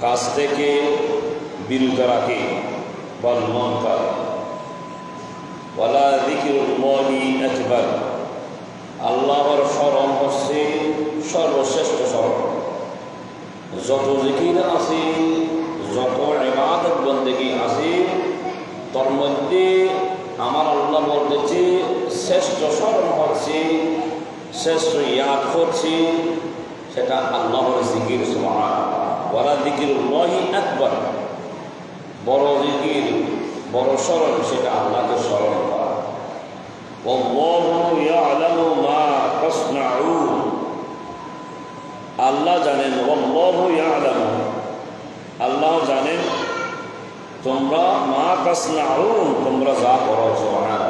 কাজ থেকে বিরত রাখে বল যিকরুল্লাহি আকবার। আল্লাহর স্মরণ হচ্ছে সর্বশ্রেষ্ঠ স্মরণ। যত জিকির আছে, যত ইবাদত বন্দেগি আছে, তোর মধ্যে আমার আল্লাহ বলতেছে, শ্রেষ্ঠ স্মরণ হচ্ছে, শ্রেষ্ঠ ইয়াদ করছে সেটা আল্লাহর জিকির সোহান ওরা দিকির লহি একবার বড় দিকির বড় স্মরণ, সেটা আল্লাহকে স্মরণ করা। আল্লাহ জানেন আল্লাহ জানেন, তোমরা মা কাসনা তোমরা যা করছ সোহান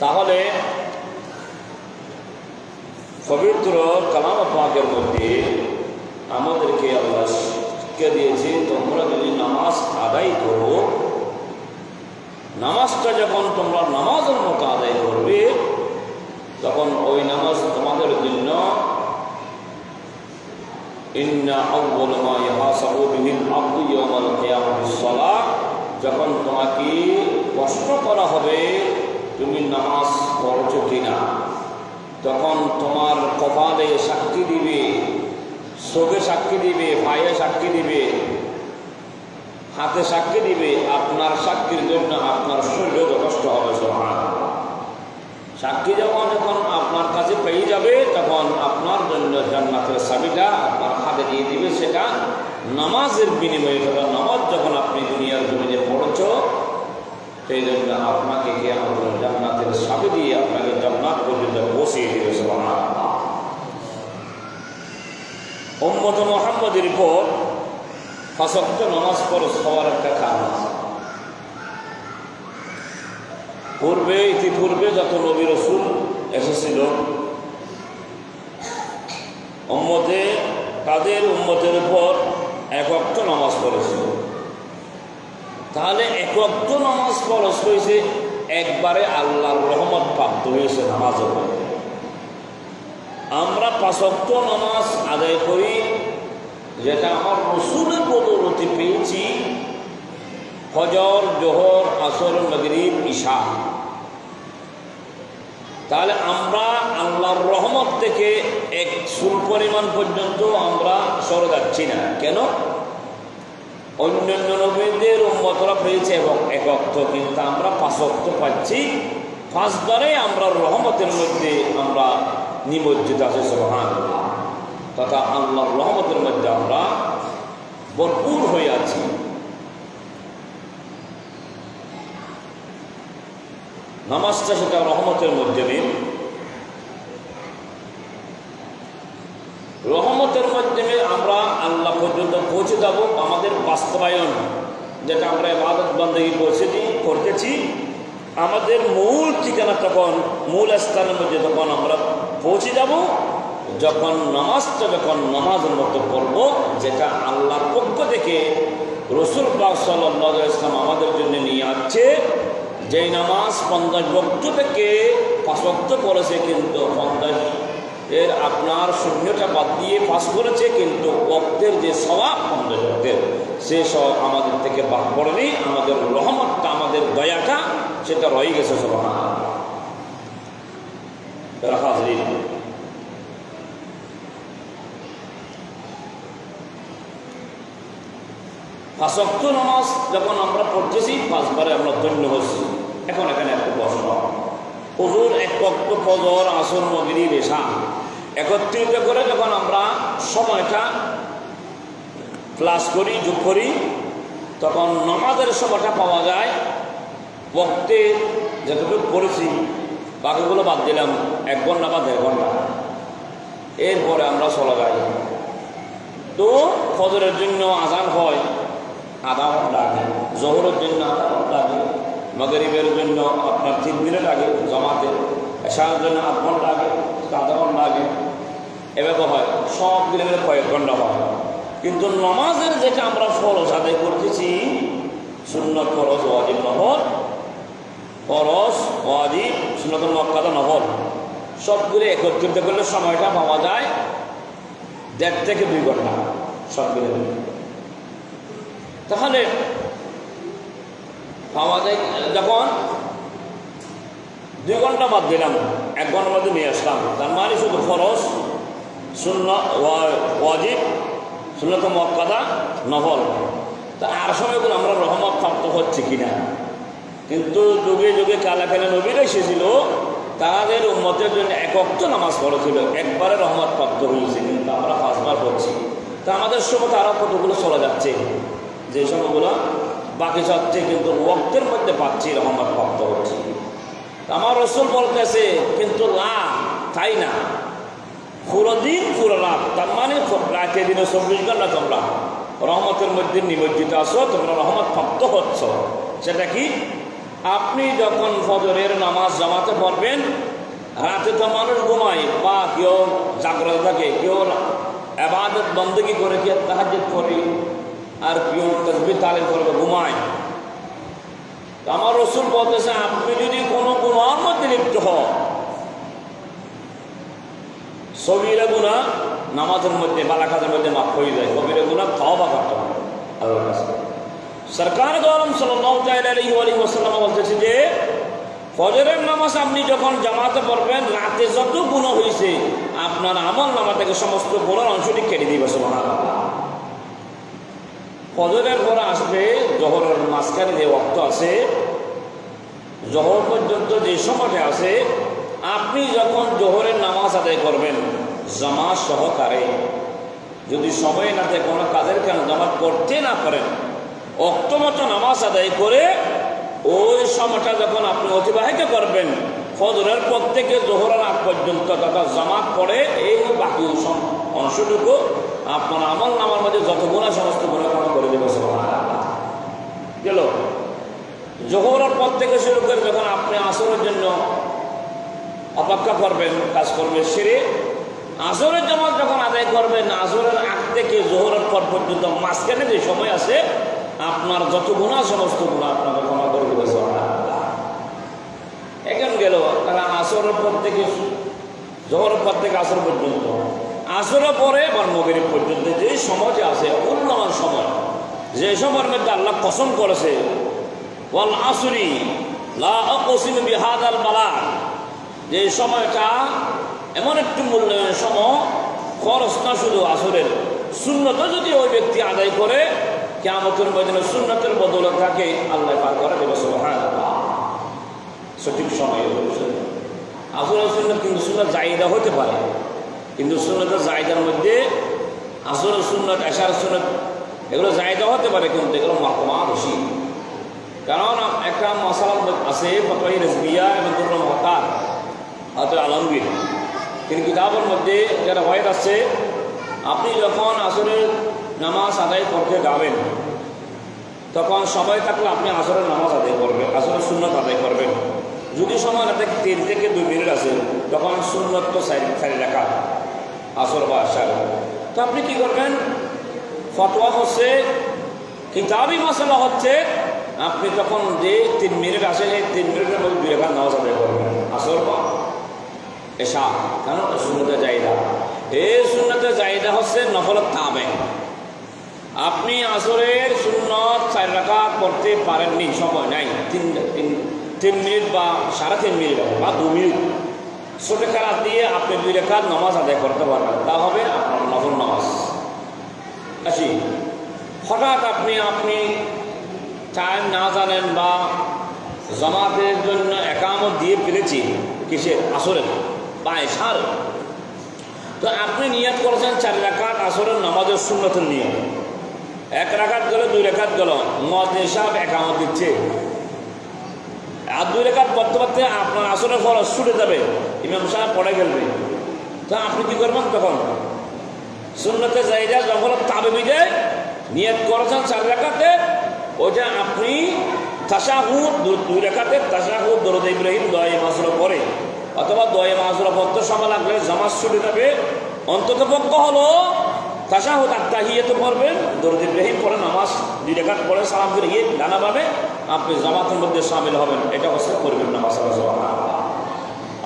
তাহলে পবিত্র কালাম পাকের মধ্যে আমাদেরকে আল্লাহ শিক্ষা দিয়েছে, তোমরা যদি নামাজ আদায় করো, নামাজটা যখন তোমরা নামাজের মতো আদায় করবে, তখন ওই নামাজ তোমাদের জন্য যখন তোমাকে প্রশ্ন করা হবে, তুমি নামাজ তখন তোমার কপালে সাক্ষী দিবে চোখে সাক্ষী দিবে, পায়ে সাক্ষী দিবে, হাতে সাক্ষী দিবে, আপনার সাক্ষীর জন্য আপনার শরীর যথেষ্ট হবে সোহান সাক্ষী যখন যখন আপনার কাছে পেয়ে যাবে, তখন আপনার জন্য জান্নাতের চাবিটা আপনার হাতে দিয়ে দিবে সেটা নামাজের বিনিময়ে, তবে নামাজ যখন আপনি দুনিয়ার জমিনে পড়ছ, সেই জন্য আপনাকে কে আমাদের জান্নাতের চাবি দিয়ে আপনাকে জান্নাত পর্যন্ত বসিয়ে দিবে সোহান উম্মত মোহাম্মদের পর ফাঁসক্ত নামাজ পড়ো সবার একটা কারণ আছে। পূর্বে, ইতিপূর্বে যত নবী রসুল এসেছিল, উম্মতে, তাদের উম্মতের উপর একক্ত নামাজ পড়েছিল তাহলে একক্ত নামাজ ফরজ হয়েছে, একবারে আল্লাহর রহমত প্রাপ্ত হয়েছে মধ্যে আমরা পাঁচক্ত নামাজ আদায় করি যেটা আমার রসুলের বদৌলতি পেয়েছি। ফজর, জোহর, আসর নগরীব ঈশা। তাহলে আমরা আল্লাহর রহমত থেকে এক সুর পরিমাণ পর্যন্ত আমরা সরে যাচ্ছি না। কেন? অন্যান্য নবীদের উন্মতরা পেয়েছে এবং একক্ত কিন্তু আমরা পাঁচক্ত পাচ্ছি। পাঁচবারে আমরা রহমতের মধ্যে আমরা নিমজ্জিত আছি সোহান তথা আল্লাহর রহমতের মধ্যে আমরা ভরপুর হয়ে আছি। নামাজটা সেটা রহমতের মাধ্যমে রহমতের মাধ্যমে আমরা আল্লাহ পর্যন্ত পৌঁছে যাব আমাদের বাস্তবায়ন, যেটা আমরা ইবাদত বন্দী পৌঁছেছি করতেছি। আমাদের মূল ঠিকানা তখন, মূল স্থানের মধ্যে তখন আমরা পৌঁছে যাব। যখন নামাজটা যখন নামাজের মতো পড়ব, যেটা আল্লাহর পক্ষ থেকে রসুল পাক সাল্লাহ ইসলাম আমাদের জন্য নিয়ে আসছে, যেই নামাজ পঞ্চাশ ভক্ত থেকে পাঁচ করেছে কিন্তু পঞ্চাশ এর আপনার শূন্যটা বাদ দিয়ে পাস করেছে, কিন্তু ভক্তের যে স্বভাব পঞ্চাশ ভক্তের সে সব আমাদের থেকে বাদ পড়েনি, আমাদের রহমতটা, আমাদের দয়াটা সেটা রয়ে গেছে সব হাজরিন পাঁচক্ত নামাজ যখন আমরা পড়তেছি, পাঁচবারে আমরা ধন্য হচ্ছি। এখন এখানে একটা প্রশ্ন। হুজুর, এক পক্ষ ফজর, আসর মগিরি রেশা একত্রিত করে যখন আমরা সময়টা ক্লাস করি, যোগ করি, তখন নমাজের সময়টা পাওয়া যায় বক্তে যতটুকু পড়েছি, বাকিগুলো বাদ দিলাম, এক ঘণ্টা বা দেড় ঘণ্টা। এরপরে আমরা চলে যাই। তো ফজরের জন্য আজান হয়। আধা ঘণ্টা আগে জহরের জন্য আধা ঘণ্টা আগে মগরিবের জন্য আপনার তিন মিনিট আগে জমাতে এসার জন্য আধ ঘণ্টা আগে আধা ঘণ্টা আগে এভাবে হয়, সব মিলে মিলে কয়েক ঘণ্টা হয়। কিন্তু নমাজের যেটা আমরা ফরজ আদায় করতেছি, সুন্নত ফরজ ওয়াজিব নহর। ফরজ, ওয়াজিব সুন্নত মক্কাদা নহর। সবগুলো একত্রিত করলে সময়টা পাওয়া যায় দেড় থেকে দুই ঘণ্টা, সবগুলো। তাহলে যায়, যখন দুই ঘণ্টা বাদ দিলাম, এক ঘণ্টার মধ্যে নিয়ে আসলাম। তার মানে শুধু ফরজ শূন্য ওয়াজিব শূন্যত মক্কাদা নফল। তা আর সময়গুলো আমরা রহমত প্রাপ্ত হচ্ছে কিনা? কিন্তু যুগে যুগে কালাকালে নবীরা এসেছিল, তাদের উন্মতের জন্য একক নামাজ পড়া ছিল, একবারে রহমত প্রাপ্ত হয়েছে। কিন্তু আমরা পাঁচবার পড়ছি। তা আমাদের সময় আরও কতগুলো চলে যাচ্ছে? যে সময়গুলো বাকি যাচ্ছে কিন্তু রক্তের মধ্যে পাচ্ছি, রহমত প্রাপ্ত হচ্ছে। আমার রসুল বলতেছে, কিন্তু না, তাই না? পুরো দিন পুরো রাত, তার মানে রাতে দিনে চব্বিশ ঘণ্টা তোমরা রহমতের মধ্যে নিমজ্জিত আছো, তোমরা রহমত প্রাপ্ত হচ্ছ। সেটা কি? আপনি যখন ফজরের নামাজ জামাতে পড়বেন, রাতে তো মানুষ ঘুমায়, বা কেউ জাগ্রত থাকে, কেউ আবাদত বন্দী করে কেউ তাহাজ করে? আর কেউ তসবি তালিম করবে, ঘুমায়। আমার রসুল বলতেছে আপনি যদি কোনো গুণার মধ্যে লিপ্ত হন, সবিরা গুণা নামাজের মধ্যে, বালাকাতের মধ্যে মাফ হয়ে যায়। কবিরা গুণা তওবা করতে হবে সরকার গরম ওয়াসাল্লাম বলতেছে যে, ফজরের নামাজ আপনি যখন জামাতে পড়বেন, রাতে যত গুণ হয়েছে আপনার আমল নামা থেকে সমস্ত গুণের অংশটি কেটে দিবে, সুবহানাল্লাহ। ফজরের পরে আসবে, জহরের মাঝখানে যে অক্ত আছে, জহর পর্যন্ত যে সময়টা আছে, আপনি যখন জোহরের নামাজ আদায় করবেন, জামাত সহকারে, যদি সময় না থাকে, কোনো কাজের কেন জামাত করতে না পারেন অক্তমত নামাজ আদায় করে, ওই সময়টা যখন আপনি অতিবাহিত করবেন ফজরের পর থেকে জোহরের আগ পর্যন্ত তথা জামাত পড়ে, এই বাকি অংশটুকু আপনার আমল নামার মধ্যে যত গুণা সমস্ত গুণা ক্ষমা করে দেবে গেল। জোহরের পর থেকে শুরু করে যখন আপনি আসরের জন্য অপেক্ষা করবেন, কাজ করবে সেরে, আসরের জামাত যখন আদায় করবেন, আসরের আগ থেকে জোহরের পর পর্যন্ত মাঝখানে যে সময় আছে, আপনার যত গুণা সমস্ত গুণা আপনাকে ক্ষমা করে দেবে সুবহানাল্লাহ। এখন গেল তারা আসরের পর থেকে, জোহরের পর থেকে আসর পর্যন্ত আসরের পরে আবার পর্যন্ত যে সময়টি আছে মূল্যবান সময় যে সময়ের মধ্যে আল্লাহ কসম করেছে, ওয়াল আসরি লা অকসিম বিহাদাল বালাদ যে সময়টা এমন একটি মূল্যায়নের সময় খরচ না শুধু আসরের শূন্যত যদি ওই ব্যক্তি আদায় করে কেমতের মধ্যে শূন্যতের বদলে তাকে আল্লাহ পার করে দেবে, সুবহানাল্লাহ। সঠিক সময়ে আসলে সুন্নত কিন্তু সুন্নত জায়গা হতে পারে। কিন্তু সুন্নতের জায়দার মধ্যে আসলে সুন্নত এশার সুন্নত, এগুলো জায়গা হতে পারে কিন্তু এগুলো মহকুমা বেশি কারণ একটা মশালা আছে ফতোয়াই রেজবিয়া এবং দুর্ন মহতার হয়তো আলমগীর। কিন্তু কিতাবের মধ্যে যারা ওয়াইদ আছে, আপনি যখন আসরের নামাজ আদায় করতে যাবেন, তখন সময় থাকলে আপনি আসরের নামাজ আদায় করবেন, আসরের শূন্যত আদায় করবেন। যদি সময় থাকে, তিন থেকে দুই মিনিট আছে। তখন শূন্যত তো সাইড রাখা আসর বা আশার। তো আপনি কি করবেন? ফতোয়া হচ্ছে, কিতাবি মশলা হচ্ছে, আপনি তখন যে তিন মিনিট আসে, সেই তিন মিনিটের মধ্যে দুই রেখা নামাজ আদায় করবেন। আসর বা এসা কেন? শূন্যতে জায়দা। এই শূন্যতে জায়দা হচ্ছে নফলত তাবে আপনি আসরের সুন্নত চার রাখা করতে পারেননি, সময় নাই। তিন তিন তিন মিনিট বা সাড়ে তিন মিনিট বা দু মিনিট। ছোট খেলার দিয়ে আপনি দুই রেখার নামাজ আদায় করতে পারবেন। তা হবে আপনার নফল নামাজ। আসি। হঠাৎ আপনি আপনি টাইম না জানেন বা জামাতের জন্য একামত দিয়ে ফেলেছি কিসে আসরের। বা এসার তো আপনি নিয়ত করেছেন চার রাখাত আসরের নামাজের শূন্যতের নিয়ম। এক রাখাত গেল দুই রেখাত গেল। মদ হিসাব একামত দিচ্ছে। আর দুই রেখাত পড়তে পড়তে আপনার আসরের ফল ছুটে যাবে। ইমাম সাহেব পড়ে গেলবে। তো আপনি কি করবেন তখন? শূন্যতে জায়গা যখন তাবে বিজয় নিয়ত করেছেন চার রেখাতে ওইটা আপনি তাসাহুদ দুই রেখাতে তাসাহুদ দরদ ইব্রাহিম দয় মাসুর পরে, অথবা দয় মাসুর পড়তে সময় লাগলে জামাজ ছুটে যাবে। অন্তত পক্ষ হলো তাসাহুদ আত্মাহিয়াতে পড়বেন দরুদ ইব্রাহিম পড়ে নামাজ দুই রেখাত পড়ে সালাম ফিরে গিয়ে ডানাভাবে আপনি জামাতের মধ্যে সামিল হবেন, এটা অবস্থা করবেন না মাসালা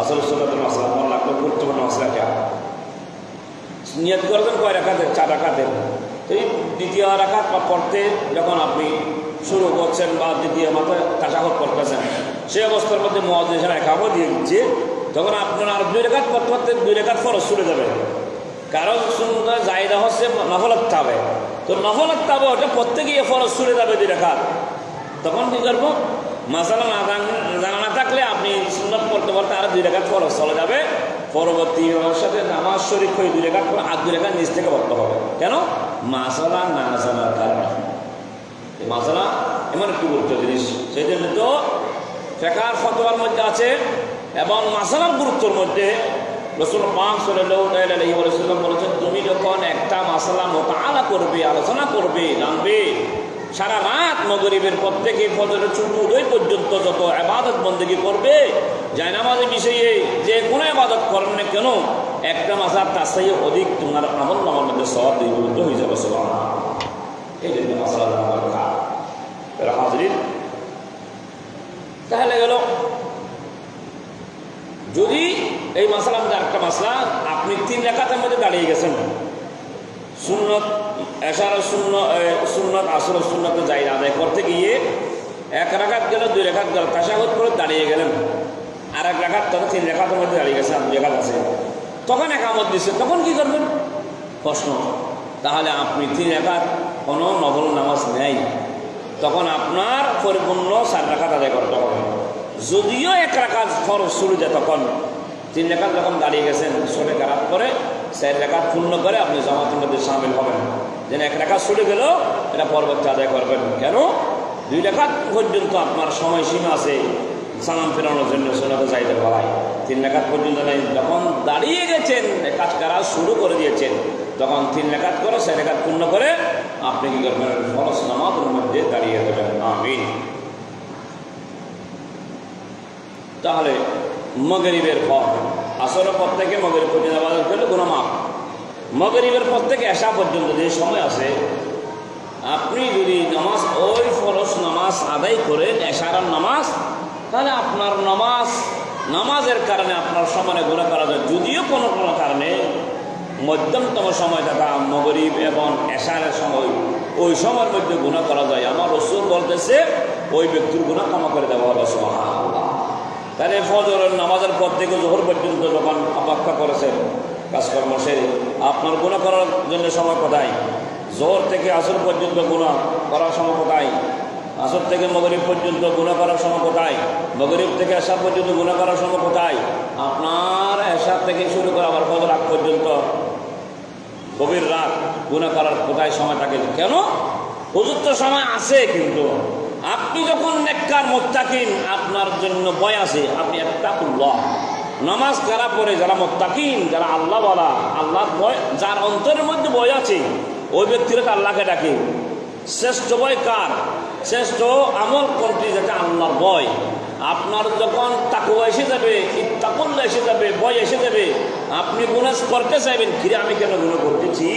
আসল সুন্নতের মাসালা, মনে লাগবে গুরুত্বপূর্ণ মশলা কে নিয়ত করবেন কয় রাখাতে চার রাখাতে এই দ্বিতীয় রাখাত বা পড়তে যখন আপনি শুরু করছেন বা দ্বিতীয় মাথায় তাসাহুদ করতেছেন সেই অবস্থার মধ্যে মহাজ একাবো দিয়ে দিচ্ছে, তখন আপনার আর দুই রেখাত পড়তে করতে দুই রেখাত ফরজ চলে যাবে। কারণ সুন্দর জায়গা হচ্ছে নফলত হবে তো নফলত হবে ওটা গিয়ে ফরজ চলে যাবে দুই রেখাত তখন কী করব? মাসালা না জান- না থাকলে আপনি সুন্দর পড়তে পড়তে আর দুই রেখাত ফরজ চলে যাবে। পরবর্তী সাথে নামাজ শরীর হয়ে দুই পরে আর দুই রেখাত নিচ থেকে পড়তে হবে। কেন? মাসালা না জানার কারণে মাসালা এমন একটি গুরুত্ব জিনিস। সেই জন্য তো ফেকার ফতোয়ার মধ্যে আছে এবং মাসালার গুরুত্বর মধ্যে রসুল পাক বলেছেন, তুমি যখন একটা মাসালা মোতালা করবে, আলোচনা করবে, জানবে সারা রাত নগরীবের প্রত্যেকে ফজরের চুপ উদয় পর্যন্ত যত আবাদত বন্দেগি করবে জায়নামাজের বিষয়ে যে কোনো আবাদত করেন না কেন, একটা মাসার তার সাথে অধিক তোমার আমল নামার মধ্যে সব দ্বিগুণিত হয়ে যাবে সব এই জন্য হাজরিন তাহলে গেল, যদি এই মাসালার মধ্যে একটা মাসলা, আপনি তিন রেখাতের মধ্যে দাঁড়িয়ে গেছেন, সুন্নত এশার শূন্য সুন্নত, আসর সুন্নতে যাই আদায় করতে গিয়ে এক রেখাত গেল, দুই রেখাত গেল তাসাগত করে দাঁড়িয়ে গেলেন। আর এক রেখাত তখন তিন রেখাতের মধ্যে দাঁড়িয়ে গেছে দুই রেখাত আছে। তখন একামত দিচ্ছে তখন কি করবেন? প্রশ্ন, তাহলে আপনি তিন রেখাত কোনো নবল নামাজ নেই। তখন আপনার পরিপূর্ণ চার রাখাত আদায় করতে হবে। যদিও এক রাখাত খরচ শুরু যায় তখন, তিন রেখাত যখন দাঁড়িয়ে গেছেন ছোট রাত করে, চার রেখাত পূর্ণ করে আপনি জামাতের মধ্যে সামিল হবেন। যেন এক রেখাত ছুটে গেল, এটা পরবর্তী আদায় করবেন। কেন? দুই রেখাত পর্যন্ত আপনার সময়সীমা আছে সালাম ফেরানোর জন্য সোনাতে চাইতে বলায় তিন রেখাত পর্যন্ত নাই, যখন দাঁড়িয়ে গেছেন কাজ করা শুরু করে দিয়েছেন তখন তিন রেখাত করে সে রেখাত পূর্ণ করে, আপনি কি করবেন? ফরস নামাজের মধ্যে দাঁড়িয়ে দেবেন আমিন। তাহলে মগরিবের পর, আসরের পর থেকে মগরিব পর্যন্ত আবাদ করলে কোনো মাপ মগরিবের পর থেকে আসা পর্যন্ত যে সময় আছে আপনি যদি নামাজ, ওই ফরস নামাজ আদায় করেন, এশারার নামাজ, তাহলে আপনার নামাজ, নামাজের কারণে আপনার সমানে গুণা করা যায় যদিও কোনো কোনো কারণে মধ্যমতম সময় থাকা মগরিব এবং এশারের সময়, ওই সময়ের মধ্যে গুণা করা যায় আমার রসুল বলতেছে, ওই ব্যক্তির গুণা ক্ষমা করে দেওয়া হবে, সুবহানাল্লাহ। তাহলে ফজরের নামাজের পর থেকে জোহর পর্যন্ত যখন অপেক্ষা করেছেন কাজকর্ম সেরে। আপনার গুণা করার জন্য সময় কোথায়? জোর থেকে আসর পর্যন্ত গুণা করার সময় কোথায়? আসর থেকে মগরিব পর্যন্ত গুণা করার সময় কোথায়? মগরিব থেকে এসা পর্যন্ত গুণা করার সময় কোথায়? আপনার এসার থেকে শুরু করে আবার ফজর আগ পর্যন্ত। গভীর রাত গুণা করার কোথায় সময় থাকে? কেন? উপযুক্ত সময় আছে কিন্তু। আপনি যখন নেককার মোত্তাকিন, আপনার জন্য বয় আছে। আপনি একটা উল্লাহ নামাজ যারা পড়ে, যারা মোত্তাকিন, যারা আল্লাহ বলা আল্লাহ ভয়, যার অন্তরের মধ্যে বয় আছে, ওই ব্যক্তিরা তো আল্লাহকে ডাকে। শ্রেষ্ঠ বয় কার? শ্রেষ্ঠ আমল কোনটি? যেটা আল্লাহর বয় আপনার যখন তাকুয়া এসে যাবে ইত্তাকুল্লা এসে যাবে, ভয় এসে যাবে, আপনি গুনাজ করতে চাইবেন ফিরে আমি কেন গুণা করতেছি?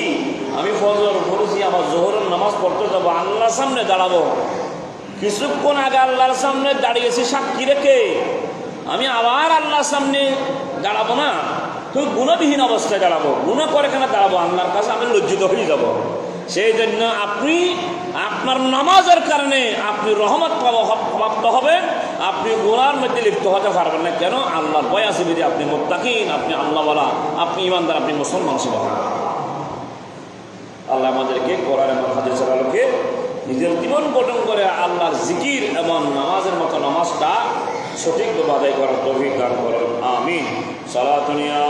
আমি ফজর পড়েছি আমার জোহরের নামাজ পড়তে যাব, আল্লাহর সামনে দাঁড়াবো। কিছুক্ষণ আগে আল্লাহর সামনে দাঁড়িয়েছি সাক্ষী রেখে। আমি আবার আল্লাহর সামনে দাঁড়াবো না? তুই গুণবিহীন অবস্থায় দাঁড়াবো। গুণা করে কেন দাঁড়াবো? আল্লাহর কাছে আমি লজ্জিত হয়ে যাব। সেই জন্য আপনি আপনার নামাজের কারণে আপনি রহমত প্রাপ্ত হবেন। আপনি গুণার মধ্যে লিপ্ত হতে পারবেন না। কেন? আল্লাহর ভয় আছে যদি আপনি মোত্তাকিন, আপনি আল্লাহ বলা আপনি ইমানদার, আপনি মুসলমান সব আল্লাহ আমাদেরকে কোরআন এবং হাদিসের আলোকে নিজের জীবন গঠন করে আল্লাহর জিকির এবং নামাজের মতো নামাজটা সঠিকভাবে আদায় করার তৌফিক দান করেন। আমিন। সালাতুনিয়া